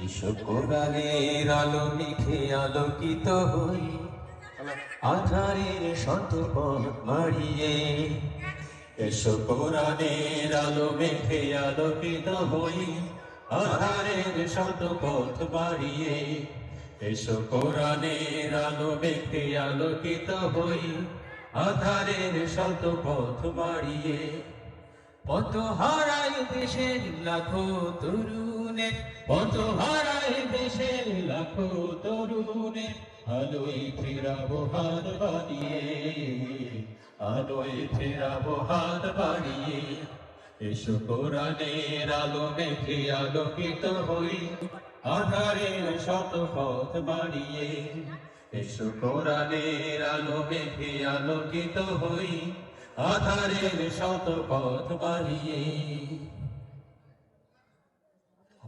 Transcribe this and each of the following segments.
কোরআনের আলো মেখে আলোকিত হই আধারের শত পথ মারিয়ে এসো কোরআনের আলো মেখে আলোকিত হই আধারের শত পথ বাড়িয়ে। এসো কোরআনের আলো মেখে আলোকিত হই আধারের শত পথ বাড়িয়ে। পথ হারায় দেশের লাখো তরুণে পথ হারায় দেশের লাখো তরুণে, আলোয় ফেরাবো হাত বাড়িয়ে, আলোয় ফেরাবো হাত বাড়িয়ে। এসো কোরআনের আলো মেখে আলোকিত হই, আধারের শত পথ বাড়িয়ে। এসো কোরআনের আলো মেখে আলোকিত হই, আধারের শত পথ বাড়িয়ে।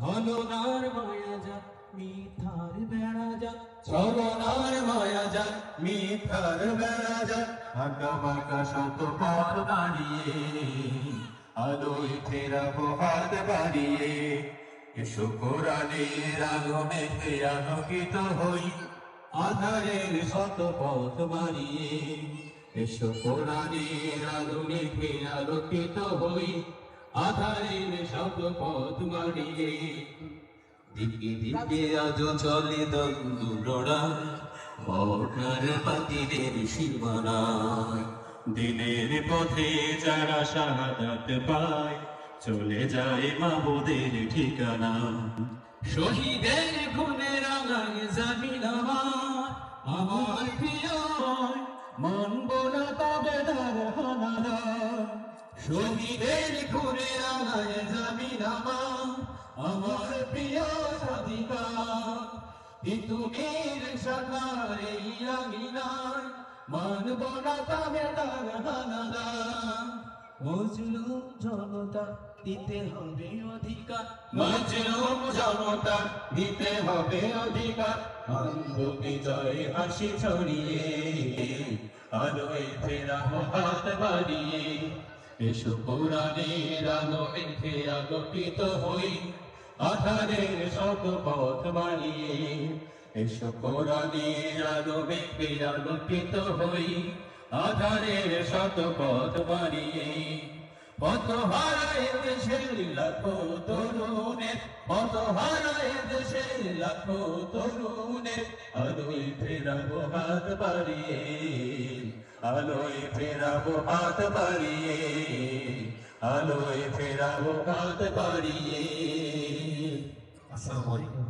ছলনার মায়া যা মিথার বেড়া যা। ছলনার মায়া যা মিথার বেড়া যা আঁকা বাঁকা শত পথ বাড়িয়ে, আলোয় ফেরাবো হাত বাড়িয়ে। এসো কোরআনের মেঘে আলোকিত হই, আধারের শত পথ বাড়িয়ে। এসো কোরআনের মেঘে আলোকিত হই আধারের শত পথ বাড়িয়ে দিকে দিকে আজ চলে দন্দুরা মরনার পাতিদের সীমানা দিনের পথে যারা শাহাদাত পায় চলে যায় মাবুদের ঠিকানা। শহীদের খুনে রাঙায় জামিন আমার প্রিয় শহীদের খুনে রাঙায় জামিন আমার প্রিয় সাধিকা। তুমির এই আঙিনায় মানব না তবে তার হানারা মজলুম জনতা দিতে হবে অধিকার। মজলুম জনতা দিতে হবে অধিকার। আনন্দ বিজয় হাসি ছড়িয়ে, আলোয় ফেরাবো হাত বাড়িয়ে। এসো কোরআনের আলো মেখে আলোকিত হই, আধারের শত পথ বাড়িয়ে এসো কোরআনের আলো মেখে আলোকিত হই, আধারের শত পথ বাড়িয়ে পথ হারায় দেশের লাখো তরুণের, পথ হারায় দেশের লাখো তরুণের, আলোয় ফেরাবো হাত বাড়িয়ে। আলোয় ফেরাবো হাত বাড়িয়ে আলোয় ফেরাবো হাত বাড়িয়ে। আসসালামু আলাইকুম।